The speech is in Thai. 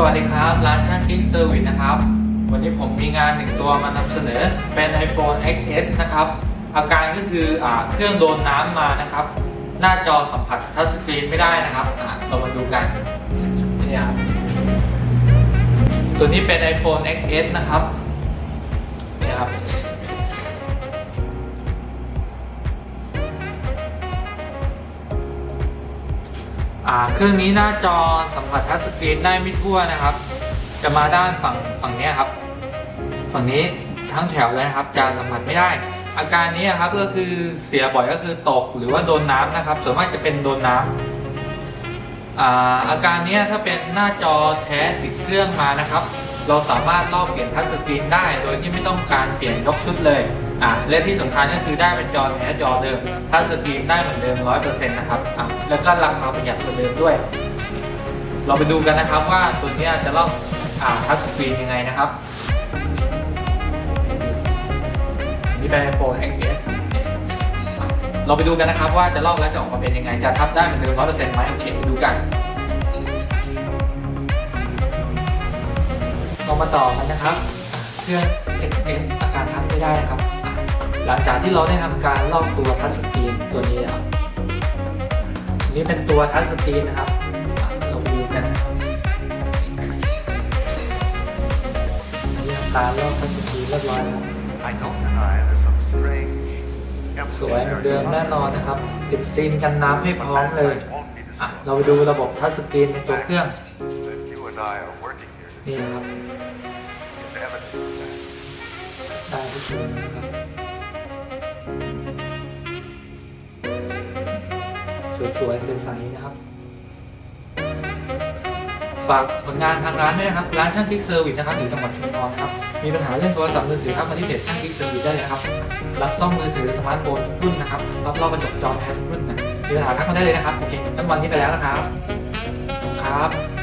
สวัสดีครับ ร้านช่างคลิกเซอร์วิสนะครับ วันนี้ผมมีงานหนึ่งตัวมานำเสนอเป็น iPhone XS นะครับ อาการก็คืออาเครื่องโดนน้ำมานะครับ หน้าจอสัมผัสทัชสกรีนไม่ได้นะครับอะเรามาดูกันนี่ครับตัวนี้เป็น iPhone XS นะครับนี่ครับ อ่าเครื่องนี้หน้าจอสัมผัสทัชสกรีนได้ไม่ทั่วนะครับ จะมาด้านฝั่งฝั่งนี้ครับ ฝั่งนี้ทั้งแถวเลยนะครับจะสัมผัสไม่ได้ อาการนี้ครับก็คือเสียบ่อยก็คือตกหรือว่าโดนน้ำนะครับ ส่วนมากจะเป็นโดนน้ำอ่าอาการนี้ถ้าเป็นหน้าจอแท้ติดเครื่องมานะครับ เราสามารถลอกเปลี่ยนทัชสกรีนได้ โดยที่ไม่ต้องการเปลี่ยนยกชุดเลย อ่าและที่สำคัญก็คือได้เป็นจอแท้จอเดิมทัชสกรีนได้เหมือนเดิม100%นะครับอะแล้วก็ราคาประหยัดกว่าเดิมด้วย เราไปดูกันนะครับว่าตัวนี้จะเลอกอ่าทัชสกรีนยังไงนะครับนี่เป็น iPhone XS เราไปดูกันนะครับว่าจะลอกแล้วจะออกมาเป็นยังไง จะทับได้เหมือนเดิม100%ไหมโอเคไปดูกันเรามาต่อกันนะครับ เครื่อง XS อาการทัชไม่ได้นะครับ หลังจากที่เราได้ทำการลอกตัวทัชสกรีนตัวนี้นะครับอันนี้เป็นตัวทัชสกรีนนะครับอะเราดูกันนนี้ทำการลอกทัชสกรีนเรียบร้อยแล้ว I don't deny there's some strange สวยเหมือนเดิมแน่นอนนะครับติดซีนกันน้ำให้พร้อมเลยอะเราไปดูระบบทัชสกรีนในตัวเครื่องนี่นะครับได้ทุกคนนะครับ สวยๆใสๆนะครับ ฝากผลงานทางร้านด้วยนะครับ ร้านช่างคลิกเซอร์วิสนะครับอยู่จังหวัดชุมพรนะครับ มีปัญหาเรื่องโทรศัพท์มือถือครับมาที่เพจช่างคลิกเซอร์วิสได้เลยนะครับ รับซ่อมมือถือสมาร์ทโฟนทุกรุ่นนะครับ รับลอกกระจกจอแท้ทุกรุ่นนะมีปัญหาทักมาได้เลยนะครับ โอเคงั้นวันนี้ไปแล้วนะครับขอบคุณครับ